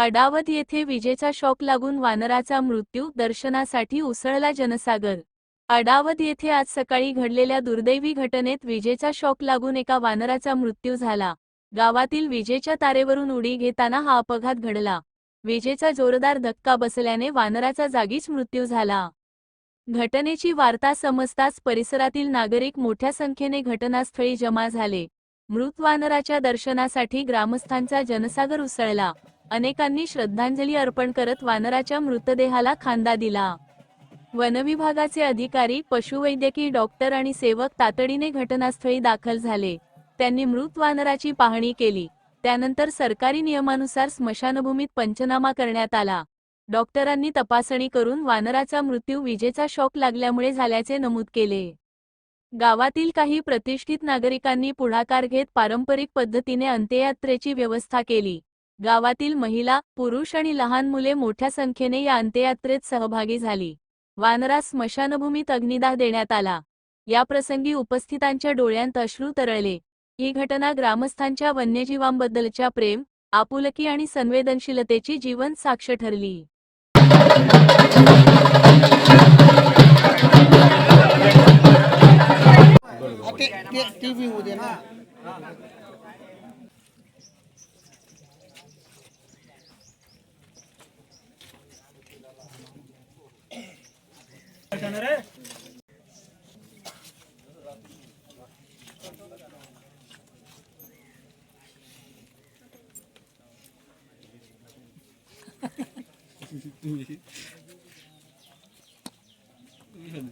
अडावत येथे विजेचा शॉक लागून वानराचा मृत्यू दर्शनासाठी उसळला जनसागर. अडावत येथे आज सकाळी घडलेल्या दुर्दैवी घटनेत विजेचा शॉक लागून एका वानराचा मृत्यू झाला. गावातील विजेच्या तारेवरून उडी घेताना हा अपघात घडला. विजेचा जोरदार धक्का बसल्याने वानराचा जागीच मृत्यू झाला. घटनेची वार्ता समजताच परिसरातील नागरिक मोठ्या संख्येने घटनास्थळी जमा झाले. मृत वानराच्या दर्शनासाठी ग्रामस्थांचा जनसागर उसळला. अनेकांनी श्रद्धांजली अर्पण करत वानराच्या मृतदेहाला खांदा दिला. वनविभागाचे अधिकारी पशुवैद्यकीय डॉक्टर आणि सेवक तातडीने घटनास्थळी दाखल झाले. त्यांनी मृत वानराची पाहणी केली. त्यानंतर सरकारी नियमानुसार स्मशानभूमीत पंचनामा करण्यात आला. डॉक्टरांनी तपासणी करून वानराचा मृत्यू विजेचा शॉक लागल्यामुळे झाल्याचे नमूद केले. गावातील काही प्रतिष्ठित नागरिकांनी पुढाकार घेत पारंपरिक पद्धतीने अंत्ययात्रेची व्यवस्था केली. गावातील महिला पुरुष आणि लहान मुले मोठ्या संख्येने या अंत्ययात्रेत सहभागी झाली. वानरा स्मशानभूमीत अग्निदाह देण्यात आला. या प्रसंगी उपस्थितांच्या डोळ्यांत अश्रू तरळले. ही घटना ग्रामस्थांच्या वन्यजीवांबद्दलच्या प्रेम आपुलकी आणि संवेदनशीलतेची जीवन साक्ष ठरली.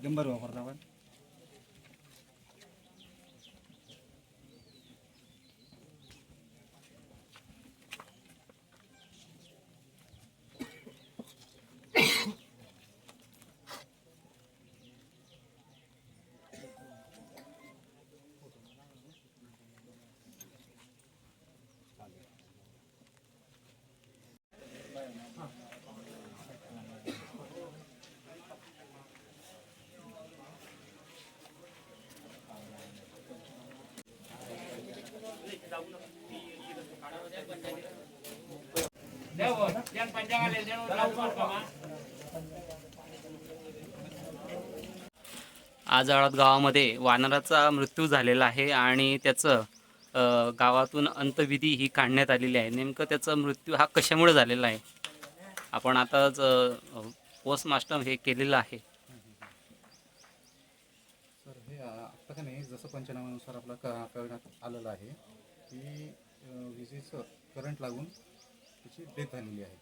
नंबर वापरता पण आज आळात गावामध्ये वानराचा मृत्यू झालेला आहे आणि त्याचं गावातून अंतविधी ही काढण्यात आलेली आहे. नेमकं त्याचा मृत्यू हा कशामुळे झालेला आहे? आपण आताच पोस्टमास्टर हे केलेलं आहे. सर हे आत्ता का नाही जसं पंचनाम्यानुसार आपलं कळण्यात आलेलं आहे की विजेचं करंट लागून त्याची डेथ झालेली आहे.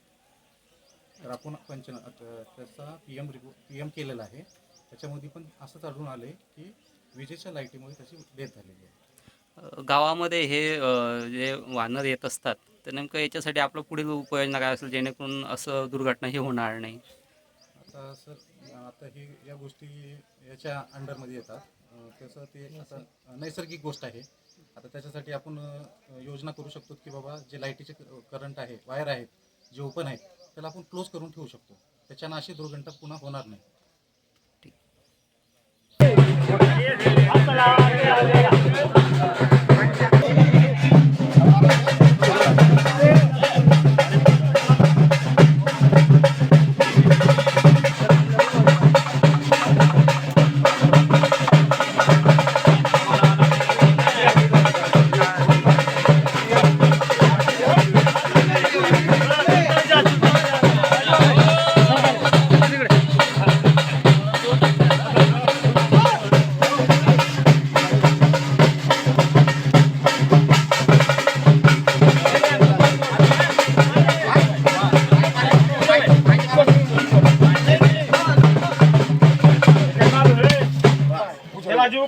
तर आपण पंचना त्याचा P M report P M केलेला आहे. त्याच्यामध्ये पण असंच आढळून आले की विजेच्या लाईटीमुळे त्याची डेथ झालेली आहे. गावामध्ये हे अ, जे वानर येत असतात तर नेमकं याच्यासाठी आपलं पुढील उपाययोजना काय असेल? जेणेकरून असं दुर्घटना ही होणार नाही? आता सर आता ही या गोष्टी याच्या अंडरमध्ये येतात. अ, त्याचं ते आता नैसर्गिक गोष्ट आहे. आता त्याच्यासाठी आपण अ, योजना करू शकतो की बाबा जे लाईटीचे करंट आहे वायर आहेत जे ओपन आहेत त्याला आपण क्लोज करून ठेवू शकतो. त्याच्यानं अशी दुर्घटना पुन्हा होणार नाही.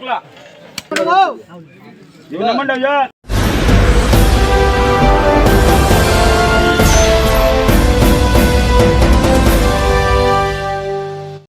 பார்க்கலாம்